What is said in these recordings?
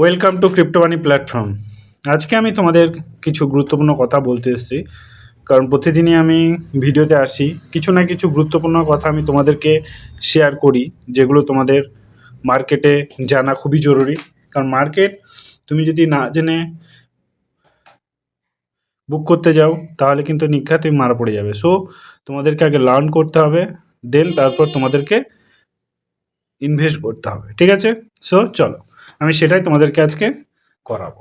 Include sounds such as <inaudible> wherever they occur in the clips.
Welcome to ক্রিপ্টোমানি platform আজকে আমি তোমাদের কিছু গুরুত্বপূর্ণ কথা বলতে এসেছি। কারণ প্রতিদিনই আমি ভিডিওতে আসি। কিছু না কিছু গুরুত্বপূর্ণ কথা আমি তোমাদেরকে শেয়ার করি, যেগুলো তোমাদের মার্কেটে জানা খুবই জরুরি। কারণ মার্কেট তুমি যদি না জেনে বুক করতে যাও, তাহলে কিন্তু নিঘাত তুমি মারা পড়ে যাবে। সো তোমাদেরকে আগে লার্ন করতে হবে দেন তারপর তোমাদেরকে ইনভেস্ট করতে হবে। ঠিক আছে? সো চলো। আমি সেটাই তোমাদেরকে আজকে করাবো।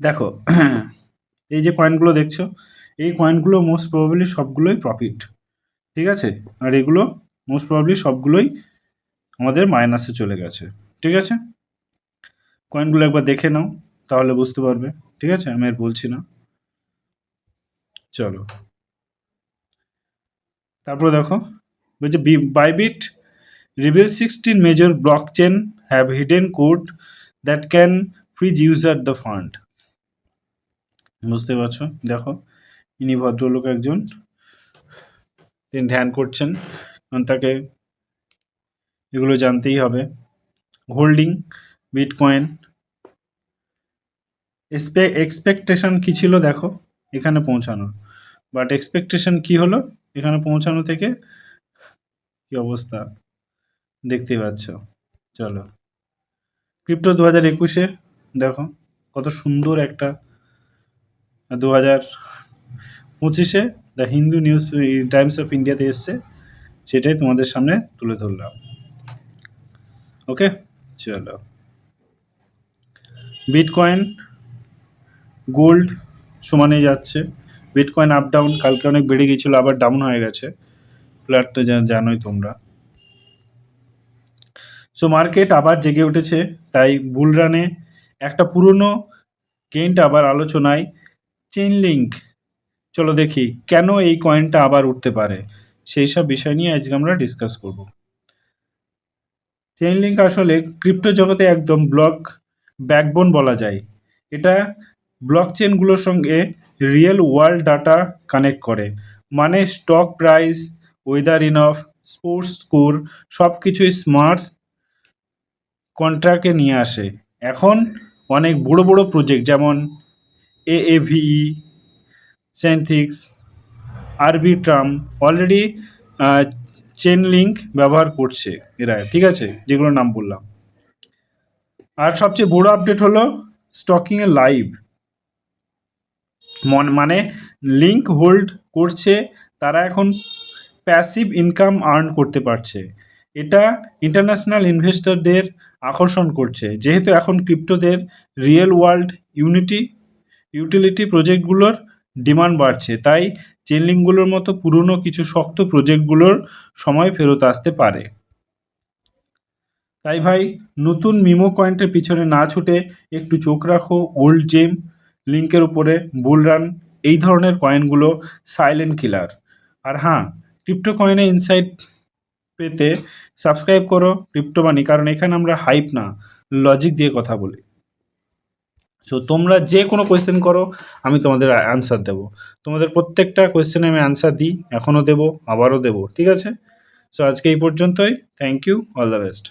দেখো, <clears throat> এই যে কয়েনগুলো দেখছ, এই কয়েনগুলো মোস্ট প্রবাবলি সবগুলোই প্রফিট ঠিক আছে? আর এগুলো মোস্ট প্রবাবলি সবগুলোই আমাদের মাইনাসে চলে গেছে, ঠিক আছে? কয়েনগুলো একবার দেখে নাও, তাহলে বুঝতে পারবে, ঠিক আছে? আমি আর বলছি না। চলো। তারপরে দেখো বলছে Bybit reveals 16 major blockchain have hidden code that can freeze user the fund. বুঝতে পারছ? দেখো, ইনি ভদ্রলোক একজন। তিনি ধ্যান করছেন, কারণ তাকে এগুলো জানতেই হবে। Holding, bitcoin. এক্সপেকটেশন কী ছিল দেখো, এখানে পৌঁছানোর বাট এক্সপেকটেশন কি হলো, এখানে পৌঁছানো থেকে কি অবস্থা? দেখতেই পাচ্ছ। চলো। ক্রিপ্টো দু হাজার একুশে, দেখো কত সুন্দর একটা দু হাজার পঁচিশে the Hindu news Times of ইন্ডিয়াতে এসছে, সেটাই তোমাদের সামনে তুলে ধরলাম। ওকে চলো। বিটকয়েন গোল্ড সমানে যাচ্ছে। বিটকয়েন আপ ডাউন কালকে অনেক বেড়ে গিয়েছিল, আবার ডাউন হয়ে গেছে। ফ্ল্যাটটা জানোই তোমরা। সো মার্কেট আবার জেগে উঠেছে, তাই বুল রানে একটা পুরনো গেইনট আবার আলোচনায় চেইন লিঙ্ক চলো দেখি, কেন এই কয়েনটা আবার উঠতে পারে? সেই সব বিষয় নিয়ে আজকে আমরা ডিসকাস করব। চেন লিঙ্ক আসলে ক্রিপ্টো জগতে একদম ব্লক ব্যাকবোন বলা যায়। এটা ব্লক চেনগুলোর সঙ্গে রিয়েল ওয়ার্ল্ড ডাটা কানেক্ট করে। মানে stock price weather in of sports score সব কিছুই স্মার্টস কন্ট্রাক্টে নিয়ে আসে। এখন অনেক বড় বড় প্রজেক্ট যেমন এএভিই সেন্থিক্স আরবি ট্রাম অলরেডি চেন লিঙ্ক ব্যবহার করছে এরা, ঠিক আছে? যেগুলোর নাম বললাম। আর সবচেয়ে বড় আপডেট হলো স্টকিংয়ে লাইভ মন মানে লিঙ্ক হোল্ড করছে, তারা এখন প্যাসিভ ইনকাম আর্ন করতে পারছে। এটা ইন্টারন্যাশনাল ইনভেস্টরদের আকর্ষণ করছে। যেহেতু এখন ক্রিপ্টোদের রিয়েল ওয়ার্ল্ড ইউনিটি ইউটিলিটি প্রজেক্টগুলোর ডিমান্ড বাড়ছে, তাই চেনলিংগুলোর মতো পুরনো কিছু শক্ত প্রজেক্টগুলোর সময় ফেরত আসতে পারে। তাই ভাই, নতুন মিমো কয়েন্টের পিছনে না ছুটে একটু চোখ রাখো ওল্ড জেম লিঙ্কের উপরে বুল রান এই ধরনের কয়েনগুলো সাইলেন্ট কিলার আর হ্যাঁ ক্রিপ্টো কয়েনে ইনসাইট পেতে সাবস্ক্রাইব করো ক্রিপ্টো মানি কারণ এখানে আমরা হাইপ না লজিক দিয়ে কথা বলি। সো তোমরা যে কোনো কোয়েশ্চেন করো, আমি তোমাদের অ্যান্সার দেবো। তোমাদের প্রত্যেকটা কোয়েশ্চেনে আমি অ্যান্সার দিই, এখনও দেবো, আবারও দেবো, ঠিক আছে? সো আজকে এই পর্যন্তই thank you all the best